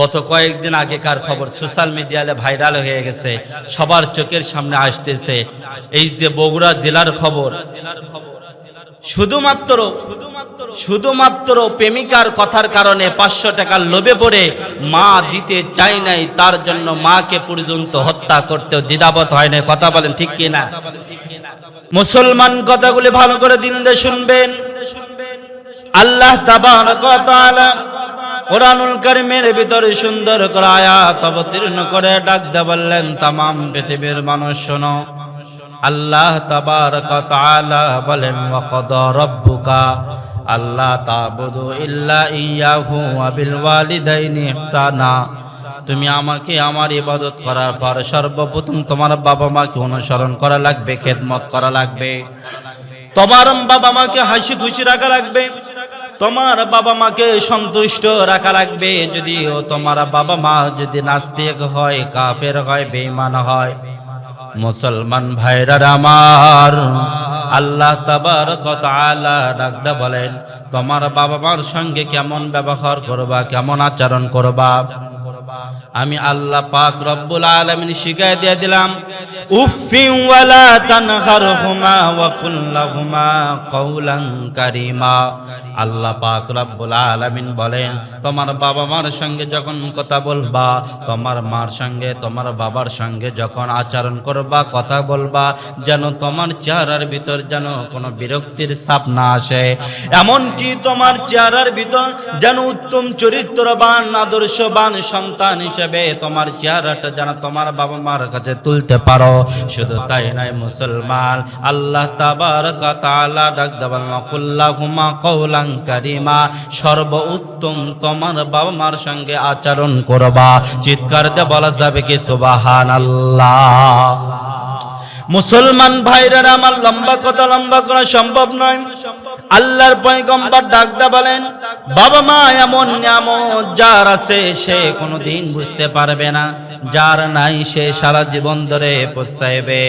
গত কয়েকদিন আগেকার খবর সোশ্যাল মিডিয়ালে ভাইরাল হয়ে গেছে। সবার চোখের সামনে আসতেছে। এই যে বগুড়া জেলার খবর, শুধুমাত্র শুধুমাত্র প্রেমিকার কথার কারণে পাঁচশো টাকার লোভে পড়ে মা দিতে চাই নাই, তার জন্য মাকে পর্যন্ত হত্যা করতেও দ্বিধাবত হয় না কথা বলেন ঠিক কিনা মুসলমান কথাগুলি ভালো করে দিন শুনবেন। আল্লাহ তাবারক তাআলা কোরআনুল কারিমের ভিতরে সুন্দর করে আয়াত অবতীর্ণ করে ডাক দে বললেন, তামাম পৃথিবীর মানুষ শোনো। আল্লাহ তাবারক ওয়া তাআলা বলেন ওয়া কদা রাব্বুকা, আল্লাহ তাবুদু ইল্লা ইয়াহু ওয়া বিল ওয়ালিদাইনি ইহসানা। তুমি আমাকে আমার ইবাদত করার পর সর্বপ্রথম তোমার বাবা মাকে অনুসরণ করা লাগবে, খেদমত করা লাগবে। তোমার বাবা মাকে হাসি খুশি রাখা লাগবে। তোমার বাবা মাকে সন্তুষ্ট রাখা লাগবে যদিও তোমার বাবা মা যদি নাস্তিক হয়, কাফের হয়, বেঈমান হয়। মুসলমান ভাইরার আমার, আল্লাহ তাবার ওয়া আল্লাহ ডাকদা বলেন, তোমার বাবা মার সঙ্গে কেমন ব্যবহার করবা, কেমন আচরণ করবা? আমি আল্লাহ পাক রব্বুল আলামিন শিখাই দিয়ে দিলাম আল্লাহ পাক রব্বুল আলামিন বলেন, তোমার বাবা মার সঙ্গে যখন কথা বলবা, তোমার মার সঙ্গে, তোমার বাবার সঙ্গে যখন আচরণ করবা, কথা বলবা, যেন তোমার চেহারার ভিতর যেন কোনো বিরক্তির ছাপ না আসে। এমনকি তোমার চেহারার ভিতর যেন উত্তম চরিত্রবান, আদর্শবান, সন্তান হিসেবে তোমার চেহারাটা যেন তোমার বাবা মার কাছে তুলতে পারো। শুধু তাই নাই মুসলমান, আল্লাহ তাবার তাআলা ডাক দেবাল মাকুল্লাহুমা কওলান কারীমা সর্ব উত্তম তোমার বাবা মার সঙ্গে আচরণ করবা। চিৎকার দিয়ে বলা যাবে কি, সুবহানাল্লাহ। মুসলমান ভাইরা আমার লম্বা কথা লম্বা করা সম্ভব নয়। আল্লাহর পয়গম্বর ডাকদা বলেন, বাবা মা, এমন নিয়ামত যার আছে সে কোনোদিন বুঝতে পারবে না। যার নাই সে সারা জীবন ধরে পস্তাইবে।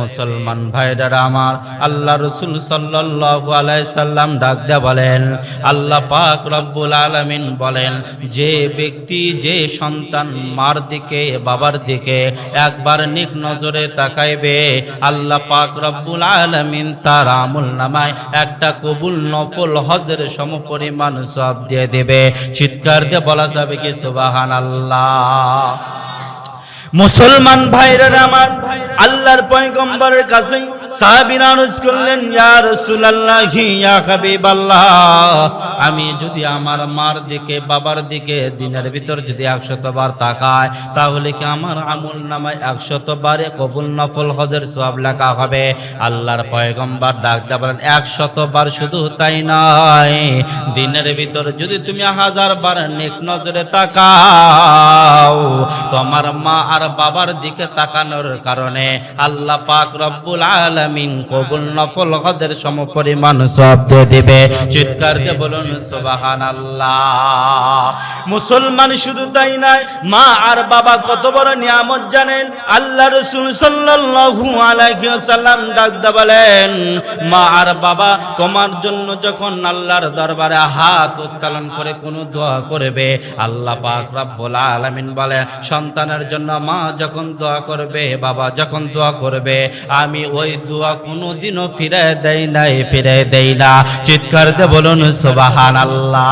মুসলমান ভাইরা আমার আল্লাহ রসুল সাল্লাল্লাহু আলাইহি সাল্লাম ডাকদা বলেন, আল্লাহ পাক রব্বুল আলামিন বলেন, যে ব্যক্তি, যে সন্তান মার দিকে, বাবার দিকে একবার নিক নজরে তাকাইবে আল্লাহ পাক রব্বুল আলামিন তার আমল নামায় একটা কবুল নফল হজের সম পরিমাণ সব দিয়ে দেবে। চিৎকার দিয়ে বলা যাবে কি সুবাহান আল্লাহ মুসলমান ভাইরা আমার, আল্লাহর পয়গম্বরের কাছে আমি যদি আমার মার দিকে, বাবার দিকে দিনের ভিতর যদি একশত বার তাকায় তাহলে কি আমার আমল নামায় একশত বারে কবুল নফল হজের সব লেখা হবে? আল্লাহর পয়গম্বর ডাকতে বলেন একশত বার শুধু তাই নয়, দিনের ভিতর যদি তুমি হাজার বার নেক নজরে তাকাও, তোমার মা আর বাবার দিকে তাকানোর কারণে আল্লাহ পাক রব্বুল আলামিন কবুল নফল হজের সমপরিমাণ সব দিয়ে দিবে। চিৎকার দিয়ে বলুন, সুবহানাল্লাহ। মুসলমান শুধু তাই নয়, মা আর বাবা কত বড় নিয়ামত জানেন? আল্লাহ রসুল সাল্লাল্লাহু আলাইহি ওয়াসাল্লাম ডাক বলেন, মা আর বাবা, তোমার জন্য যখন আল্লাহর দরবারে হাত উত্তোলন করে কোনো দোয়া করবে, আল্লাহ পাক রব্বুল আলামিন বলে, সন্তানের জন্য মা যখন দোয়া করবে, বাবা যখন দোয়া করবে, আমি ওই দোয়া কোনোদিনও ফিরে দেই নাই, ফিরে দেই না। চিৎকার দিয়ে বলুন, সুবহানাল্লাহ।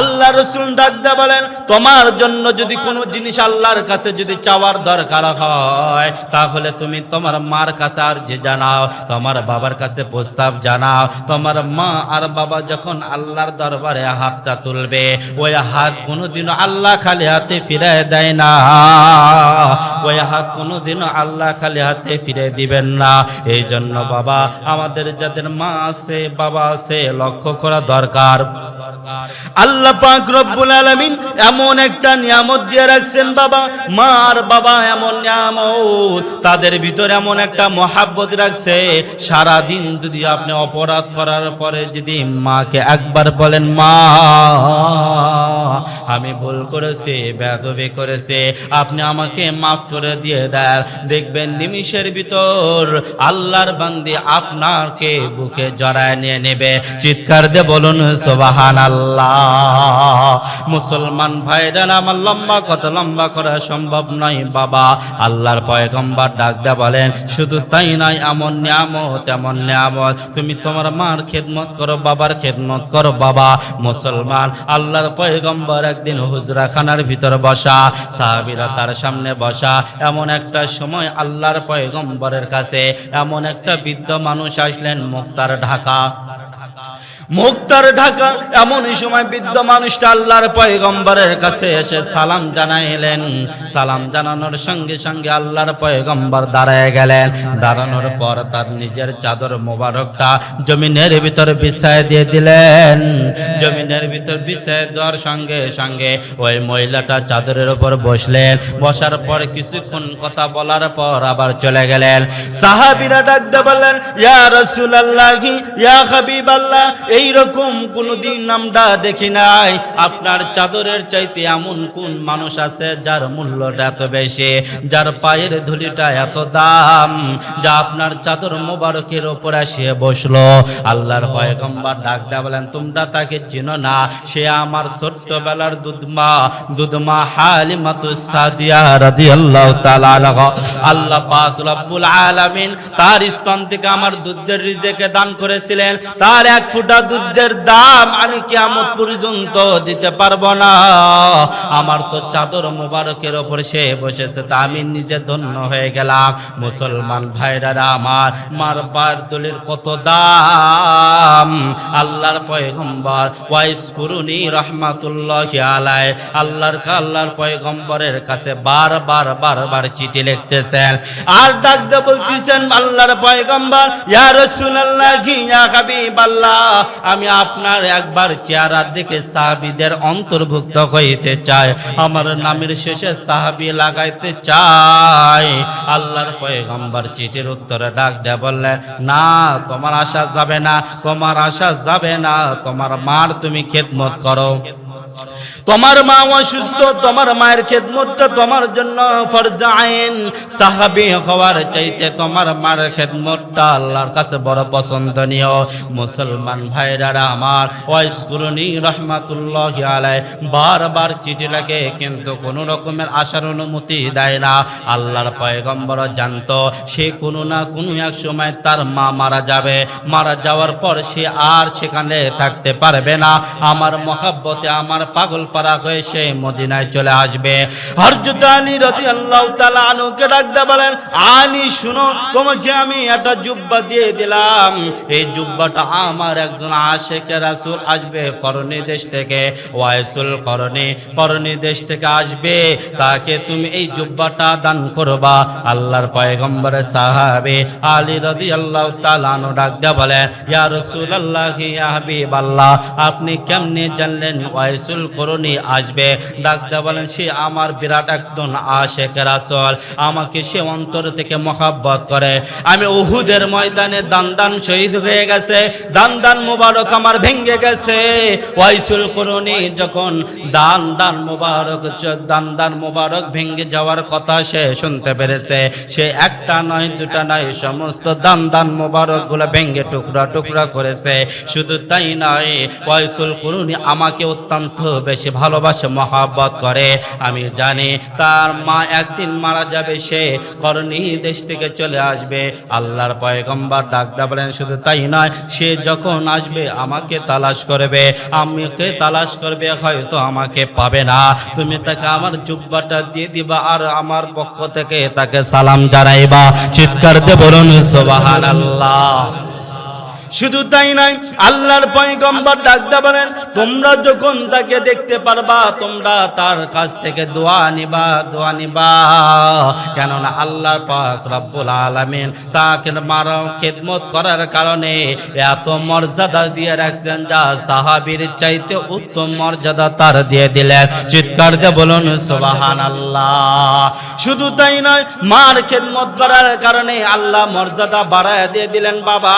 আল্লাহ আল্লাহ রসুল ডাকদা বলেন, তোমার জন্য যদি কোনো জিনিস আল্লাহর কাছে যদি চাওয়ার দরকার হয়, তাহলে তুমি তোমার মার কাছে আর যে জানাও, তোমার বাবার কাছে প্রস্তাব জানাও, তোমার মা আর বাবা যখন আল্লাহর দরবারে হাতটা তুলবে, ওই হাত কোনোদিনও আল্লাহ খালি হাতে ফিরে দেয় না। ওই হাত কোনোদিনও আল্লাহ খালি হাতে ফিরে দিবেন না। এই জন্য বাবা, আমাদের যাদের মা আছে, বাবা আছে, লক্ষ্য করা দরকার। আল্লাহ পাক রব্বুল আলামিন এমন একটা নিয়ামত দিয়ে রাখছেন বাবা, মা আর বাবা এমন নিয়ামত, তাদের ভিতরে এমন একটা মহাব্বত রাখছে সারা দিন যদি আপনি অপরাধ করার পরে যদি মাকে একবার বলেন, মা, আমি ভুল করেছি বেদবি করেছে, আপনি আমাকে মাফ করে দিয়ে দেয় দেখবেন নিমিষের ভিতর আল্লাহর বান্দি আপনাকে বুকে জড়ায় নিয়ে নেবে। চিৎকার দিয়ে বলুন সোবাহান আল্লাহ মুসলমান ভাইরা আমার লম্বা কত লম্বা করা সম্ভব নয়, বাবা। আল্লাহর পয়গম্বর ডাক দেয়া বলেন, শুধু তাই নয়, এমন নিয়ামত এমন নিয়ামত। তুমি তোমার মার খেদমত করো, বাবার খেদমত করো, বাবা। মুসলমান, আল্লাহর পয়গম্বর একদিন হুজরা খানার ভিতর বসা, সাহাবিরা তার সামনে বসা। এমন একটা সময় আল্লাহর পয়গম্বরের কাছে এমন একটা বৃদ্ধ মানুষ আসলেন মুক্তার ঢাকা। মুক্তার ঢাকা এমন সময় বৃদ্ধ মানুষটা আল্লাহর পয়গম্বরের কাছে এসে সালাম জানাইলেন। সালাম জানানোর সঙ্গে সঙ্গে আল্লাহর পয়গম্বর দাঁড়ায় গেলেন। দাঁড়ানোর পর তার নিজের চাদর মোবারকটা জমিনের ভিতর বিছায় দিয়ে দিলেন। জমিনের ভিতর বিছায় দেওয়ার সঙ্গে সঙ্গে ওই মহিলাটা চাদরের উপর বসলেন। বসার পর কিছুক্ষণ কথা বলার পর আবার চলে গেলেন। সাহাবিরা ডাকতে বললেন, ইয়া রাসূলুল্লাহ, ইয়া হাবিবাল্লাহ এইরকম কোনদিন আমরা দেখি নাই। আপনার চাদরের চাইতে এমন কোন মানুষ আছে যার মূল্যটা এত বেশি, যার পায়ের ধুলিটা এত দাম, যা আপনার চাদর মোবারকের ওপর আসিয়ে বসল। আল্লাহর পয়গম্বর ডাক দেয়া বলেন, তোমরা তাকে চিনো না, সে আমার ছোট্টবেলার দুধমা দুধমা হালিমাতু সাদিয়া রাদিয়াল্লাহু তাআলা আল্লাহ পাক রব্বুল আলামিন তার স্তন থেকে আমার দুধের রিজেকে দান করেছিলেন। তার এক ফুটা দুধের দাম আমি কিয়ামত পর্যন্ত দিতে পারব না। আমার তো চাদর মোবারকের ওপর সে বসেছে, তা আমি নিজে ধন্য হয়ে গেলাম। মুসলমান ভাইরা আমার মার বার দলের কত দাম? আল্লাহর পয়গম্বর ওয়াইস করুনি রহমাতুল্লাহ আলাই। আল্লাহর আল্লাহর পয়গম্বরের কাছে বারবার বারবার চিঠি লিখতেছেন। আর ডাক দিয়ে বলতেছেন, আল্লাহর পয়গম্বর, ইয়া রাসূলুল্লাহ, ইয়া হাবিবাল্লাহ। আমি আপনার একবার চেহারার দিকে সাহাবিদের অন্তর্ভুক্ত হইতে চাই। আমার নামের শেষে সাহাবি লাগাইতে চাই। আল্লাহর পয়গম্বর চিঠির উত্তরে ডাক দে বললেন, না, তোমার আশা যাবে না, তোমার আশা যাবে না, তোমার মার তুমি খেদমত করো। তোমার মা অসুস্থ, তোমার মায়ের খেদমতটা তোমার জন্য ফরজ আইন। সাহাবী হওয়ার চাইতে তোমার মার খেদমতটা আল্লাহর কাছে বড় পছন্দনীয়। মুসলমান ভাইরারা আমার ওয়াইস রহমাতুল্লাহ আলাই বারবার চিঠি লাগে, কিন্তু কোনো রকমের আশার অনুমতি দেয় না। আল্লাহর পয়গম্বর জানতো, সে কোনো না কোনো এক সময় তার মা মারা যাবে। মারা যাওয়ার পর সে আর সেখানে থাকতে পারবে না। আমার মহাব্বতে আমার পাগল পারা হয়ে সে মদিনায় চলে আসবে। আলী রাজি আল্লাহ তালা আনুকে ডাকতে বলেন, আলী, শুনো, তোমাকে আমি একটা জুব্বা দিয়ে দিলাম। এই জুব্বাটা আমার একজন রাসুল আসবে দেশ থেকে, ওয়াইসুল দেশ থেকে আসবে। তাকে তুমি এই জুব্বাটা দান করবা। আল্লাহর পয়গম্বরের সাহাবে আলী রাদি আল্লাহ তালানো ডাক দেয়া বলে, ইয়া আল্লাহ হাবিব আল্লাহ আপনি কেমনে জানলেন ওয়াইসুল করণী আসবে। ডাক দেয়া বলেন, সে আমার বিরাট একজন আশেক রাসল। আমাকে সে অন্তর থেকে মহাব্বত করে। আমি উহুদের ময়দানে দান দান শহীদ হয়ে গেছে। দান দান মুবারক আমার ভেঙ্গে গেছে। ওয়াইসুল করণী যখন দান দান মুবারক দান দান মুবারক ভেঙ্গে যাওয়ার কথা সে শুনতে পেরেছে। সে একটা নয়, দুটা নয়, সমস্ত দান দান মুবারকগুলো ভেঙ্গে টুকরা টুকরা করেছে। শুধু তাই নয়, ওয়াইসুল করুনি আমাকে অত্যন্ত বেশি ভালোবাসে, মহাব্বত করে। আমি জানি তার মা একদিন মারা যাবে, সে করণী দেশ থেকে চলে আসবে। আল্লাহর পয়গম্বর ডাকদা বলেন, শুধু তাই নয়, সে যখন আসবে, আমাকে তালাশ করবে। আমাকে তালাশ করবে, হয়তো আমাকে পাবে না। তুমি তাকে আমার জুব্বাটা দিয়ে দিবা আর আমার পক্ষ থেকে তাকে সালাম জানাইবা। চিৎকার দিয়ে বলুন সোবাহান আল্লাহ শুধু তাই নাই আল্লাহর পয়গম্বর ডাকতে বলেন, তোমরা যখন তাকে দেখতে পারবা, তোমরা তার কাছ থেকে দোয়া নিবা দোয়া নিবা। কেননা আল্লাহর পাক রব্বুল আলামিন তাকে মারা খেদমত করার কারণে এত মর্যাদা দিয়ে রাখছেন যা সাহাবীর চাইতে উত্তম মর্যাদা তার দিয়ে দিলেন। চিৎকার দিয়ে বলুন সুবাহান আল্লাহ শুধু তাই নয়, মার খেদমত করার কারণে আল্লাহ মর্যাদা বাড়ায় দিয়ে দিলেন, বাবা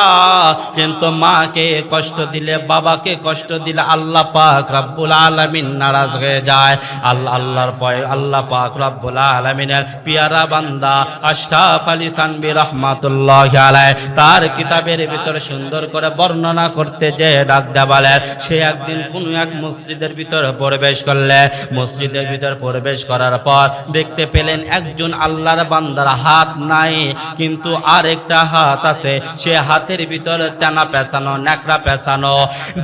কিন্তু মাকে কষ্ট দিলে, বাবাকে কষ্ট দিলে আল্লাহ পাক রব্বুল আলামিন নারাজ হয়ে যায়। আল্লাহ, আল্লাহর পয় আল্লাহ পাক রব্বুল আলামিনের পিয়ারা বান্দা আশরাফ আলী তানবী রহমাতুল্লাহ আলাই তার কিতাবের ভিতরে সুন্দর করে বর্ণনা করতে যে ডাক দেবালেন সে একদিন কোন এক মসজিদের ভিতরে প্রবেশ করলে, মসজিদের ভিতর প্রবেশ করার পর দেখতে পেলেন একজন আল্লাহর বান্দার হাত নাই, কিন্তু আরেকটা হাত আছে, সে হাতের ভিতরে তেনা পেছানো, ন্যাকড়া পেছানো।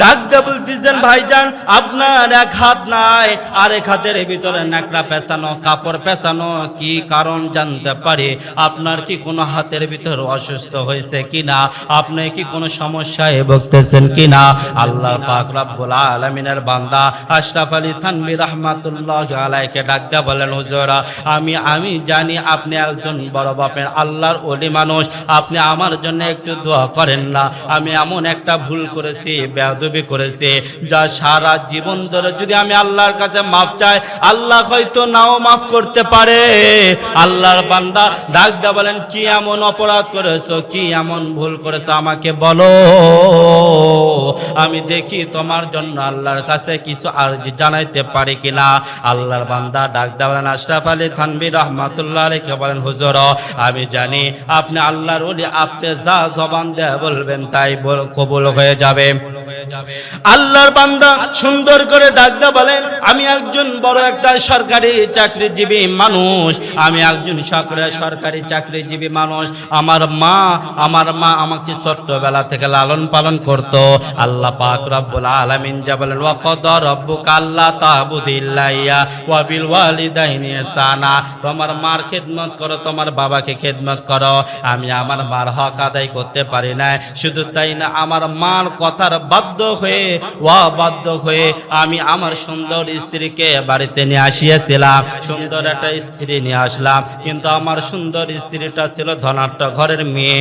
ডাক দিয়ে বলতেছেন ভাইজান, আপনার এক হাত নাই, আরেক হাতের ভিতরে ন্যাকড়া পেছানো, কাপড় পেছানো, কি কারণ জানতে পারি? আপনার কি কোনো হাতের ভিতর অসুস্থ হয়েছে কিনা? আপনি কি কোনো সমস্যায় ভুগতেছেন কিনা? আল্লাহ পাক রব্বুল আলামিনের বান্দা, আশরাফ আলী থানভী রাহমাতুল্লাহ আলাইকে ডাক দিয়ে বলেন, হুজুরা, আমি আমি জানি আপনি একজন বড় বাপের আল্লাহর ওলি মানুষ। আপনি আমার জন্য একটু দোয়া করেন না। আমি এমন একটা ভুল করেছি বেদবি করেছি, যা সারা জীবন ধরে যদি আমি আল্লাহর কাছে মাফ চাই, আল্লাহ হয়তো নাও মাফ করতে পারে। আল্লাহর বান্দা ডাক দা বলেন, কি এমন অপরাধ করেছ? কি এমন ভুল করেছ? আমাকে বলো। আমি দেখি তোমার জন্য আল্লাহর কাছে কিছু আরজি জানাইতে পারি কিনা। আল্লাহর বান্দা ডাক দা বলেন, আশরাফ আলী থানবী রহমাতুল্লাহ আলাইকে বলেন, হুজুর, আমি জানি আপনি আল্লাহর ওলি, আপনি যা জবান দেয়া বলবেন তাই বল- কবুল হয়ে যাবে। আল্লাহর বান্দা সুন্দর করে ডাকদা বলেন, আমি একজন বড় একটা সরকারি চাকরিজীবী মানুষ, আমি একজন সরকারি চাকরিজীবী মানুষ। আমার মা আমার মা আমাকে ছোট্টবেলা থেকে লালন পালন করত। আল্লাহ পাক রব্বুল আলামিন যা বলেন, ওয়াকদ রব্বুকা আল্লাহ তাবুদিল্লাইয়া ওয়া বিল ওয়ালিদাইনি ইহসানা। তোমার মার খেদমত করো, তোমার বাবাকে খেদমত করো। আমি আমার মার হক আদায় করতে পারি না শুধু তাই না আমার মার কথার বাধ্য হয়ে, ওয়া বাধ্য হয়ে আমি আমার সুন্দর স্ত্রীকে বাড়িতে নিয়ে আসিয়েছিলাম। সুন্দর একটা স্ত্রী নিয়ে আসলাম। কিন্তু আমার সুন্দর স্ত্রীটা ছিল ধনাট্য ঘরের মেয়ে।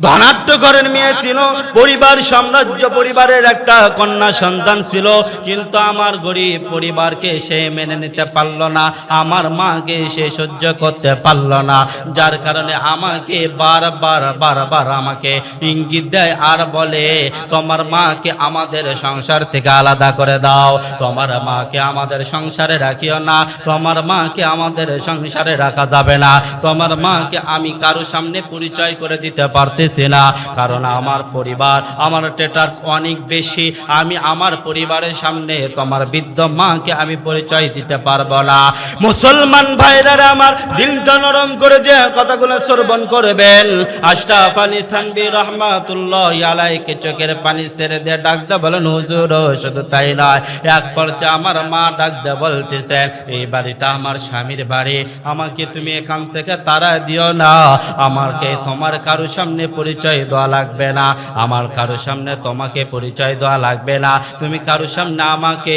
ধনাট্য ঘরের মেয়ে ছিল পরিবার, সাম্রাজ্য পরিবারের একটা কন্যা সন্তান ছিল। কিন্তু আমার গরিব পরিবারকে সে মেনে নিতে পারল না। আমার মাকে সে সহ্য করতে পারল না। যার কারণে আমাকে বারবার বারবার আমাকে ইঙ্গিত দেয় আর বলে, তোমার মাকে আমাদের সংসার থেকে আলাদা করে দাও। তোমার মাকে আমাদের সংসারে রাখিও না। তোমার মাকে আমাদের সংসারে রাখা যাবে না। তোমার মাকে আমি কারও সামনে পরিচয় করে দিতে পারতেছি না। কারণ আমার পরিবার, আমার টেটার্স অনেক বেশি। আমি আমার পরিবারের সামনে তোমার বৃদ্ধ মাকে আমি পরিচয় দিতে পারব না। মুসলমান ভাইরা আমার দিলটা নরম করে যে কথাগুলো শ্রবণ করবেন। আশরাফ আলী থানবী রহমাতুল্লাহ চোখের পানি ছেড়ে দিয়ে ডাকতে বলেন, হুজুর, শুধু তাই নয়, এক পর্যায়ে আমার মা ডাকতে বলতেছেন, এই বাড়িটা আমার স্বামীর বাড়ি, আমাকে তুমি এখান থেকে তারা দিও না, আমাকে তোমার কারও সামনে পরিচয় দেওয়া লাগবে না, আমার কারও সামনে তোমাকে পরিচয় দেওয়া লাগবে না, তুমি কারও সামনে আমাকে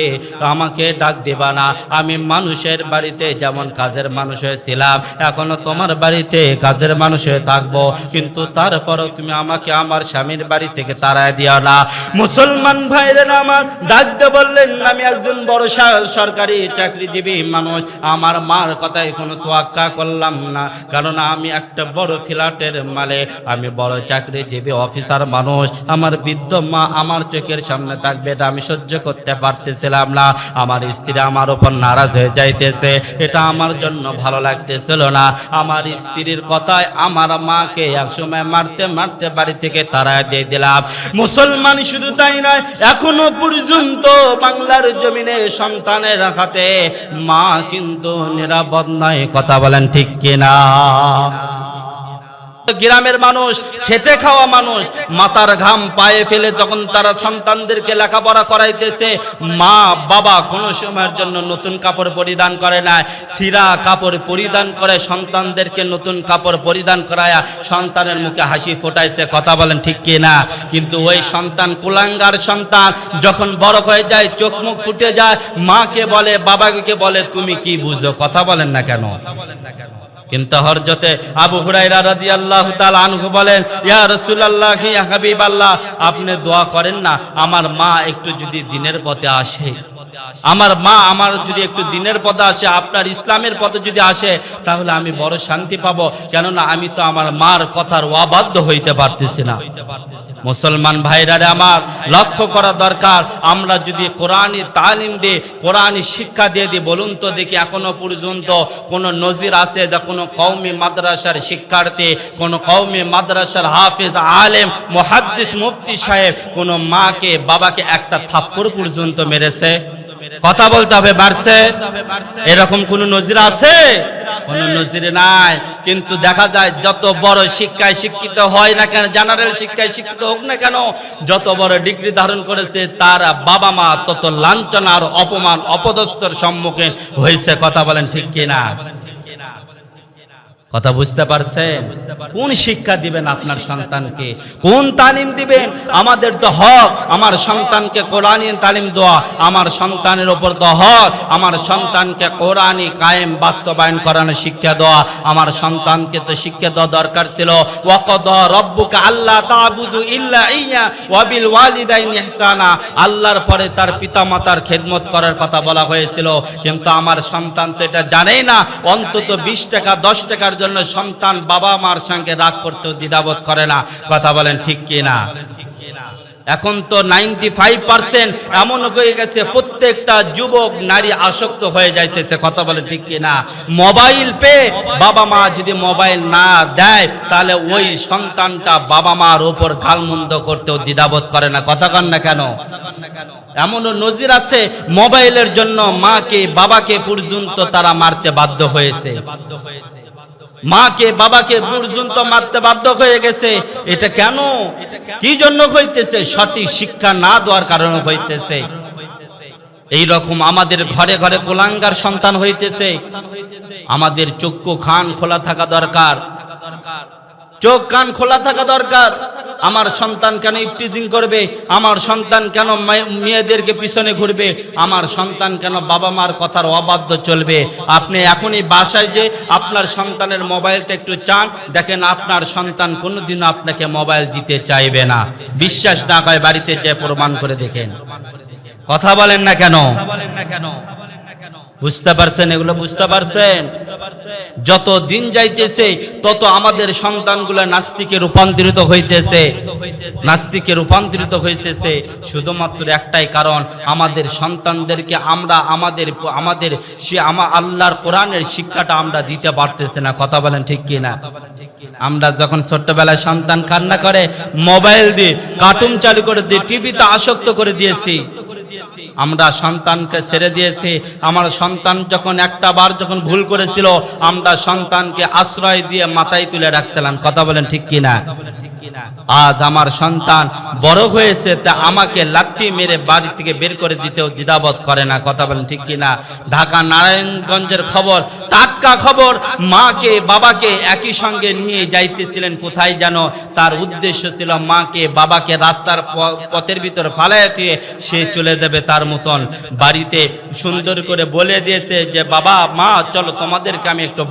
আমাকে ডাক দেবা না, আমি মানুষের বাড়িতে যেমন কাজের মানুষ হয়েছিলাম, এখনও তোমার বাড়িতে কাজের মানুষ হয়ে থাকব, কিন্তু তারপরও তুমি আমাকে আমার স্বামীর বাড়ি থেকে তাড়ায় দিও না। মুসলমান ভাইদের আমার ডাকতে বললেন, আমি একজন বড় সরকারি চাকরিজীবী মানুষ। আমার মার কথায় কোনো তোয়াক্কা করলাম না। কারণ আমি একটা বড় ফ্ল্যাটের মালে আমি বড় চাকরিজীবী অফিসার মানুষ। আমার বৃদ্ধ মা আমার চোখের সামনে থাকবে এটা আমি সহ্য করতে পারতেছিলাম না। আমার স্ত্রী আমার উপর নারাজ হয়ে যাইতেছে। এটা আমার জন্য ভালো লাগতেছিল না। আমার স্ত্রীর কথায় আমার মাকে একসময় মারতে মারতে বাড়ি থেকে তারা দিয়ে দিলাম। মুসলমান শুধু তাই নয়, এখনও পর্যন্ত বাংলার জমিনে সন্তানের হাতে মা কিন্তু নিরাপদ নয়, কথা বলেন ঠিক কিনা? গ্রামের মানুষ, খেটে খাওয়া মানুষ মাথার ঘাম পায়ে ফেলে তখন তারা সন্তানদেরকে লেখাপড়া করাইতেছে, মা, বাবা কোনো সময়ের জন্য নতুন কাপড় পরিধান করে না। সিরা কাপড় পরিধান করে সন্তানদেরকে নতুন কাপড় পরিধান করায়া সন্তানের মুখে হাসি ফোটাইছে, কথা বলেন ঠিক কি না কিন্তু ওই সন্তান কুলাঙ্গার সন্তান, যখন বড় হয়ে যায়, চোখ মুখ ফুটে যায়, মাকে বলে, বাবাকে বলে, তুমি কি বুঝো? কথা বলেন না কেন কথা বলেন না কেন? কিন্তু হরজতে আবু হুরাইরা আল্লাহ তাআলা আনহু বলেন, ইয়া রাসূলুল্লাহ, ইয়া হাবিবাল্লাহ, আপনি দোয়া করেন না, আমার মা একটু যদি দিনের পথে আসে। আমার মা আমার যদি একটু দিনের পদে আসে, আপনার ইসলামের পদে যদি আসে, তাহলে আমি বড় শান্তি পাবো। কেননা আমি তো আমার মার কথার অবাধ্য হইতে পারতেছি না। মুসলমান ভাইরারে আমার, লক্ষ্য করা দরকার। আমরা যদি কোরআনি তালিম দিয়ে কোরআনি শিক্ষা দিয়ে দিই, বলুন তো দেখি এখনও পর্যন্ত কোনো নজির আছে দা কোনো কৌমি মাদ্রাসার শিক্ষার্থী, কোনো কৌমি মাদ্রাসার হাফিজ, আলেম, মুহাদ্দিস, মুফতি সাহেব কোনো মাকে, বাবাকে একটা থাপ্পড় পর্যন্ত মেরেছে? কথা বলতে হবে, বাড়ছে। এরকম কোন নজির আছে? কোন নজির নাই। কিন্তু দেখা যায়, যত বড় শিক্ষায় শিক্ষিত হয় না কেন জেনারেল শিক্ষায় শিক্ষিত হোক না কেন, যত বড় ডিগ্রি ধারণ করেছে, তার বাবা মা তত লাঞ্ছনার, অপমান অপদস্তর সম্মুখীন হয়েছে। কথা বলেন ঠিক কিনা? কথা বুঝতে পারছেন? কোন শিক্ষা দিবেন আপনার সন্তানকে? কোন তালিম দিবেন? আমাদের তো হক। আমার সন্তানকে কোরআনী তালিম দেওয়া। আমার সন্তানের ওপর তো হক। আমার সন্তানকে কোরআনী কায়েম বাস্তবায়ন করানোর শিক্ষা দেওয়া। আমার সন্তানকে তো শিক্ষা দেওয়া দরকার ছিল। ওয়াকদ রব্বুকা আল্লাহ তাবুদু ইল্লা ইয়া ওয়াবিল ওয়ালিদাইন ইহসানা। আল্লাহর পরে তার পিতামাতার খেদমত করার কথা বলা হয়েছিল। কিন্তু আমার সন্তান তো এটা জানেই না। অন্তত বিশ টাকা, দশ টাকার জন্য সন্তান বাবা মার সঙ্গে রাগ করতেও দ্বিধাবোধ করে না। কথা বলেন ঠিক কি না এখন তো নাইনটি ফাইভ পার্সেন্ট এমন হয়ে গেছে, প্রত্যেকটা যুবক, নারী আসক্ত হয়ে যাইতেছে। কথা বলে ঠিক কি না মোবাইল পে বাবা মা যদি মোবাইল না দেয়, তাহলে ওই সন্তানটা বাবা মার উপর গালমন্দ করতেও দ্বিধাবোধ করে না। কথা কন না কেন? এমনও নজির আছে, মোবাইলের জন্য মাকে, বাবাকে পর্যন্ত তারা মারতে বাধ্য হয়েছে বাধ্য হয়েছে। মাকে, বাবাকে পর্যন্ত মারতে বাধ্য হয়ে গেছে। এটা কেন? কি জন্য হইতেছে? সঠিক শিক্ষা না দেওয়ার কারণে হইতেছে। এই রকম আমাদের ঘরে ঘরে কোলাঙ্গার সন্তান হইতেছে। আমাদের চক্ষু, খান খোলা থাকা দরকার। চোখ কান খোলা থাকা দরকার। আমার সন্তান কেন ইফটিজিং করবে? আমার সন্তান কেন মেয়েদেরকে পিছনে ঘুরবে? আমার সন্তান কেন বাবা মার কথার অবাধ্য চলবে? আপনি এখনই বাসায় যে আপনার সন্তানের মোবাইলটা একটু চান, দেখেন আপনার সন্তান কোনোদিন আপনাকে মোবাইল দিতে চাইবে না। বিশ্বাস না হয় বাড়িতে যে প্রমাণ করে দেখেন। কথা বলেন না কেন? বুঝতে পারছেন? এগুলো বুঝতে পারছেন? যত দিন যাইতেছে, তত আমাদের সন্তানগুলো নাস্তিকে রূপান্তরিত হইতেছে। নাস্তিকে রূপান্তরিত হইতেছে। শুধুমাত্র একটাই কারণ, আমাদের সন্তানদেরকে আমরা আমাদের আমাদের সে আমা আল্লাহর কোরআনের শিক্ষাটা আমরা দিতে পারতেছে না। কথা বলেন ঠিক কি না? আমরা যখন ছোট্টবেলায় সন্তান কান্না করে, মোবাইল দিয়ে কার্টুন চালু করে দিয়ে টিভিতে আসক্ত করে দিয়েছি। আমরা সন্তানকে ছেড়ে দিয়েছি। আমার সন্তান যখন একটা বার যখন ভুল করেছিল, আমরা সন্তানকে আশ্রয় দিয়ে মাথায় তুলে রাখছিলাম। কথা বলেন ঠিক কিনা? আজ আমার সন্তান বড় হয়েছে, তা আমাকে লাথি মেরে বাড়ি থেকে বের করে দিতেও দ্বিধাবোধ করে না। কথা বলেন ঠিক কিনা? ঢাকা, নারায়ণগঞ্জের খবর, টাটকা খবর, মাকে, বাবাকে একই সঙ্গে নিয়ে যাইতেছিলেন। কোথায় যেন তার উদ্দেশ্য ছিল মাকে, বাবাকে রাস্তার পথের ভিতর ফালাইয়া দিয়ে সে চলে যাবে তার মতন। বাড়িতে সুন্দর করে বলে দিয়েছে যে, বাবা, মা, চলো তোমাদেরকে আমি একটু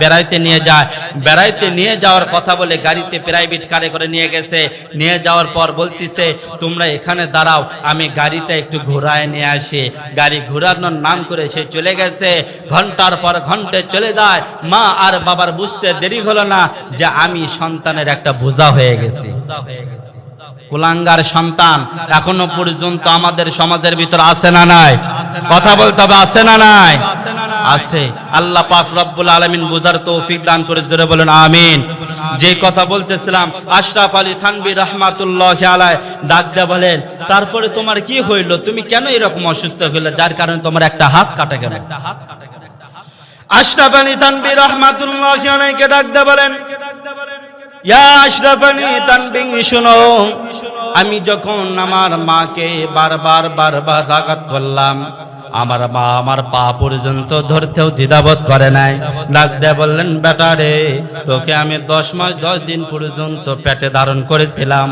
বেড়াইতে নিয়ে যাই। বেড়াইতে নিয়ে যাওয়ার কথা বলে গাড়িতে প্রাইভেট কারে করে নিয়ে গেছে, নিয়ে যাওয়ার পর বলতিছে, তোমরা এখানে দাঁড়াও, আমি গাড়িটা একটু ঘোরায় নিয়ে আসি। গাড়ি ঘোরানোর নাম করে সে চলে গেছে। ঘণ্টার পর ঘন্টে চলে যায়। মা আর বাবার বুঝতে দেরি হলো না যে আমি সন্তানের একটা বোঝা হয়ে গেছি। কুলাঙ্গার সন্তান এখনও পর্যন্ত আমাদের সমাজের ভিতর আছে না নাই? কথা বলতে হবে, আছে না নাই? আছে। আল্লাহ পাক রব্বুল আলামিন বুঝার তৌফিক দান করে জোরে বলেন, আমিন। যে কথা বলতেছিলাম, আশরাফ আলী থানবী রহমাতুল্লাহ আলাই ডাক দেয়া বলেন, তারপরে তোমার কি হইল? তুমি কেন এরকম অসুস্থ হইলে? যার কারণে তোমার একটা হাত কাটা গেল। আশরাফ আলী থানবী রহমাতুল্লাহ আলাইকে ডাক দেয়া বলেন আলী তানবীর শুনো আমি যখন আমার মাকে বারবার বারবার আঘাত করলাম আমার মা আমার পা পর্যন্ত ধরতেও দ্বিধাবোধ করে নাই। ডাক দিয়ে বললেন, বেটা রে, তোকে আমি দশ মাস দশ দিন পর্যন্ত পেটে ধারণ করেছিলাম।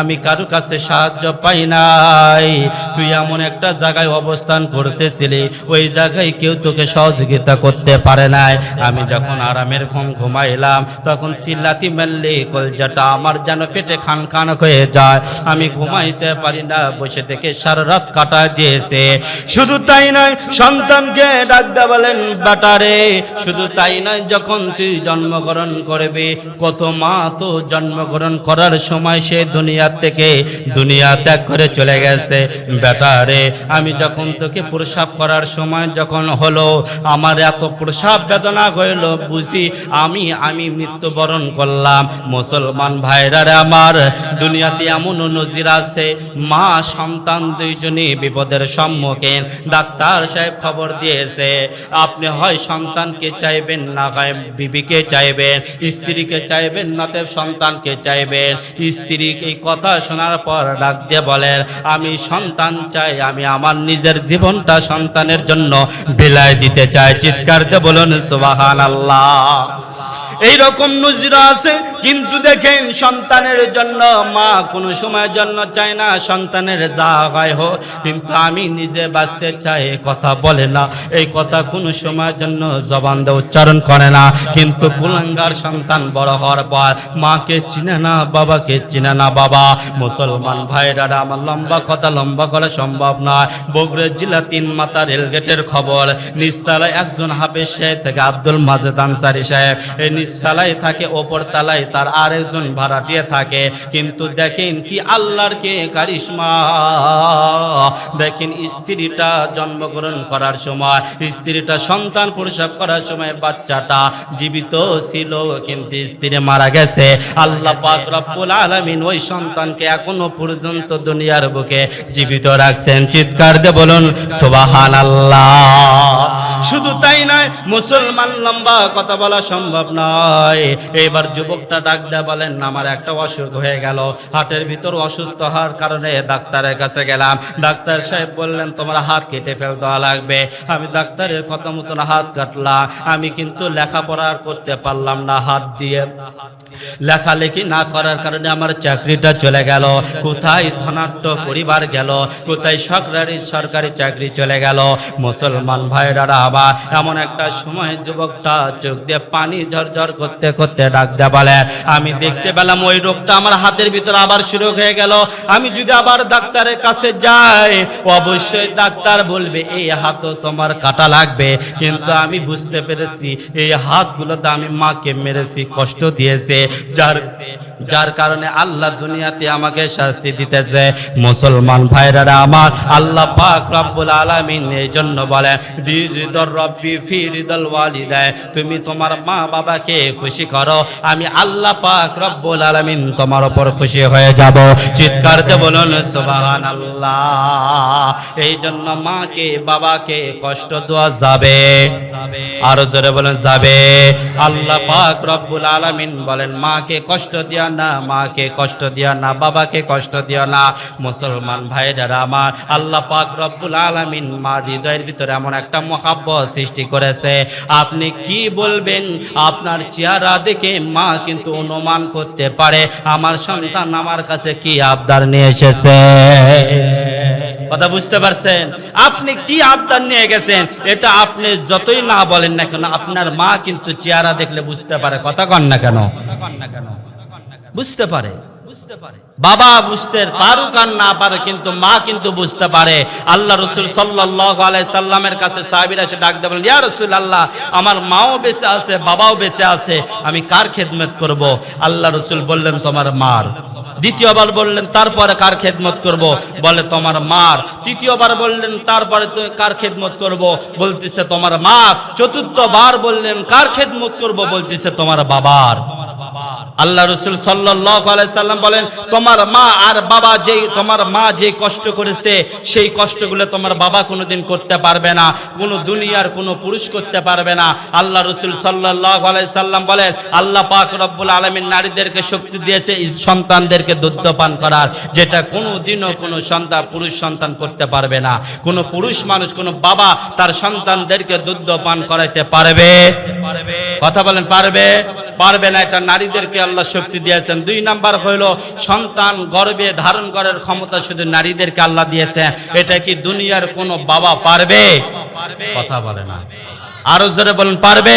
আমি কারও কাছে সাহায্য পাই নাই। তুই এমন একটা জায়গায় অবস্থান করতেছিলি, ওই জায়গায় কেউ তোকে সহযোগিতা করতে পারে নাই। আমি যখন আরামের ঘুম ঘুমাইলাম, তখন চিল্লাতি মেললি কলজাটা আমার যেন পেটে খান খান হয়ে যায়। আমি ঘুমাইতে পারি না, বসে থেকে সারা রাত কাটা দিয়েছে। শুধু তাই নয়, সন্তানকে ডাকতে বলেন বাটারে শুধু তাই নয়, যখন তুই জন্মগ্রহণ করবি, কত মা তো জন্মগ্রহণ করার সময় সে দুনিয়া থেকে দুনিয়া ত্যাগ করে চলে গেছে। বেটারে আমি যখন তোকে প্রসাব করার সময় যখন হলো, আমার এত প্রসাব বেদনা হইল, বুঝি আমি আমি মৃত্যুবরণ করলাম। মুসলমান ভাইরা আমার, দুনিয়াতে এমন নজির আছে, মা সন্তান দুইজনই বিপদের সম্মুখীন। ডাক্তার সাহেব খবর দিয়েছে, আপনি হয় সন্তানকে চাইবেন না, হয় বিবিকে চাইবেন, স্ত্রীকে চাইবেন নতে সন্তানকে চাইবেন। স্ত্রী এই কথা শোনার পর ডাক দিয়ে বলেন, আমি সন্তান চাই, আমি আমার নিজের জীবনটা সন্তানের জন্য বিলায় দিতে চাই। চিৎকার দিয়ে বলুন সুবাহান আল্লাহ এইরকম নজরা আছে, কিন্তু দেখেন সন্তানের জন্য, মা কোনো সময়ের জন্য চায় না, সন্তানের যা হয় হোক। কিন্তু আমি নিজে বাঁচতে চাই কথা বলে না। এই কথা কোনো সময়ের জন্য জবান দিয়ে উচ্চারণ করে না। কিন্তু কুলাঙ্গার সন্তান বড় হওয়ার পর, মাকে চিনে না, বাবাকে চিনে না বাবা। মুসলমান ভাইরা, আমার লম্বা কথা লম্বা করা সম্ভব নয়। বগুড়া জেলা তিন মাতা রেলগেটের খবর নিস্তালায় একজন হাফেজ সাহেব থেকে আব্দুল মাজেদ আনসারি সাহেব। এই নিস্তালায় থাকে, ওপর তালায় তার আরেকজন ভাড়াটিয়ে থাকে। কিন্তু দেখেন কি আল্লাহর কে কারিশমা। দেখেন স্ত্রীটা জন্মগ্রহণ করার সময়, স্ত্রীটা সন্তান প্রসব করার সময় বাচ্চাটা জীবিত ছিল, কিন্তু স্ত্রী মারা গেছে। আল্লাহ পাক রব্বুল আলামিন ওই সন্তানকে এখনও পর্যন্ত দুনিয়ার বুকে জীবিত রাখছেন। চিৎকার দিয়ে বলুন, সুবহানাল্লাহ। শুধু তাই নয়, মুসলমান লম্বা কথা বলা সম্ভব নয়। এবার যুবকটা ডাক দেয়া বলেন, আমার একটা অসুখ হয়ে গেল। হাটের ভিতর অসুস্থ হওয়ার কারণে ডাক্তারের কাছে গেলাম। ডাক্তার সাহেব বললেন, তোমার হাত কেটে ফেল দেওয়া লাগবে। আমি ডাক্তারের কথা মতন হাত কাটলাম। আমি কিন্তু লেখাপড়া করতে পারলাম না হাত দিয়ে। লেখালেখি না করার কারণে আমার চাকরিটা চলে গেল। কোথায় ধনাঢ্য পরিবার গেল? কোথায় সরকারি সরকারি চাকরি চলে গেল? মুসলমান ভাইরা আবার এমন একটা সময় যুবকটা চোখ দিয়ে পানি ঝরঝর করতে করতে ডাক দেয়া বলে, আমি দেখতে পেলাম ওই রোগটা আমার হাতের ভিতর আবার শুরু হয়ে গেল। আমি যদি আবার ডাক্তারের কাছে যাই, অবশ্যই ডাক্তার বলবে, এই হাতও তোমার কাটা লাগবে। কিন্তু আমি বুঝতে পেরেছি, এই হাতগুলোতে আমি মাকে মেরেছি, কষ্ট দিয়েছে। যার যার কারণে আল্লাহ দুনিয়াতে আমাকে শাস্তি দিতেছে। মুসলমান ভাইরা আমার, আল্লাহ পাক রব্বুল আলামিন এই জন্য বলে রিদর রব্বি ফি রিদল ওয়ালিদায় তুমি তোমার মা বাবাকে খুশি করো। আমি আল্লাহ পাক রব্বুল আলামিন তোমার উপর খুশি হয়ে যাব। চিৎকার দিয়ে বলুন, সুবহানাল্লাহ। এই জন্য মাকে, বাবাকে কষ্ট দেওয়া যাবে। আরও জোরে বলেন, যাবে। আল্লাহ পাক রব্বুল আলামিন বলেন, মাকে কষ্ট দিও না, মাকে কষ্ট দিও না, বাবাকে কষ্ট দিয়া না। মুসলমান ভাইরা আমার, আল্লাহ পাক রব্বুল আলামিন মা হৃদয়ের ভিতরে এমন একটা মহাব্বত সৃষ্টি করেছে। আপনি কি বলবেন? আপনার চেহারা দেখে মা কিন্তু অনুমান করতে পারে, আমার সন্তান আমার কাছে কি আবদার নিয়ে এসেছে? কথা বুঝতে পারছেন? আপনি কি আবদার নিয়ে গেছেন? এটা আপনি যতই না বলেন না কেন, আপনার মা কিন্তু চেহারা দেখলে বুঝতে পারে। কথা কন না কেন? বুঝতে পারে। বাবা বুঝতে পারুক আর না পারে কিন্তু মা কিন্তু বুঝতে পারে। আল্লাহ রসুল সাল্লাহ সাল্লামের কাছে আল্লাহ আমার মাও বেঁচে আছে, বাবাও বেঁচে আছে, আমি কার খেদমত করব? আল্লাহ রসুল বললেন, তোমার মার। দ্বিতীয়বার বললেন, তারপরে কার খেদমত করব? বলে, তোমার মার। তৃতীয়বার বললেন, তারপরে কার খেদমত করব? বলতেছে, তোমার মা চতুর্থবার বললেন, কার খেদমত করব? বলতেছে, তোমার বাবার। আল্লাহ রসুল সাল্লাম বলেন, তোমার মা আর বাবা যে তোমার মা যে কষ্ট করেছে, সেই কষ্টগুলো তোমার বাবা কোনোদিন করতে পারবে না। কোনো দুনিয়ার কোনো পুরুষ করতে পারবে না। আল্লাহ রসুল সাল্লাহ সাল্লাম বলেন, আল্লাহ পাক রব্বুল আলমিন নারীদেরকে শক্তি দিয়েছে সন্তানদেরকে দুধ পান করার, যেটা কোনো দিনও কোনো সন্তান পুরুষ সন্তান করতে পারবে না। কোনো পুরুষ মানুষ, কোনো বাবা তার সন্তানদেরকে দুধ পান করাইতে পারবে। কথা বলেন, পারবে? পারবে না, এটা নারীদেরকে আল্লাহ শক্তি দিয়েছেন। দুই নাম্বার হইল, সন্তান গর্বে ধারণ করার ক্ষমতা শুধু নারীদেরকে আল্লাহ দিয়েছে। এটা কি দুনিয়ার কোনো বাবা পারবে? কথা বলে না। আরও জোরে বলেন পারবে?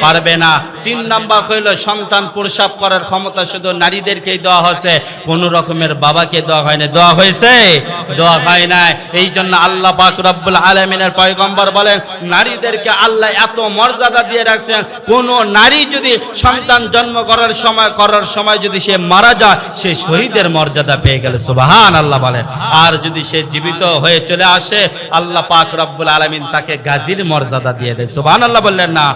পারবে। না। তিন নাম্বার হইল সন্তান প্রসাব করার ক্ষমতা শুধু নারীদেরকেই দেওয়া হয়েছে কোন রকমের বাবাকে দেওয়া হয় না দেওয়া হয়েছে? দেওয়া হয় না এই জন্য আল্লাহ পাক রব্বুল আলমিনের পয়গম্বর বলেন নারীদেরকে আল্লাহ এত মর্যাদা দিয়ে রাখছেন কোন নারী যদি সন্তান জন্ম করার সময় করার সময় যদি সে মারা যায় সে শহীদের মর্যাদা পেয়ে গেল সুবাহান আল্লাহ বলেন। আর যদি সে জীবিত হয়ে চলে আসে আল্লাহ পাক রব্বুল আলমিন তাকে গাজীর মর্যাদা দিয়ে দেয়। সুবাহ আল্লাহ বললেন না।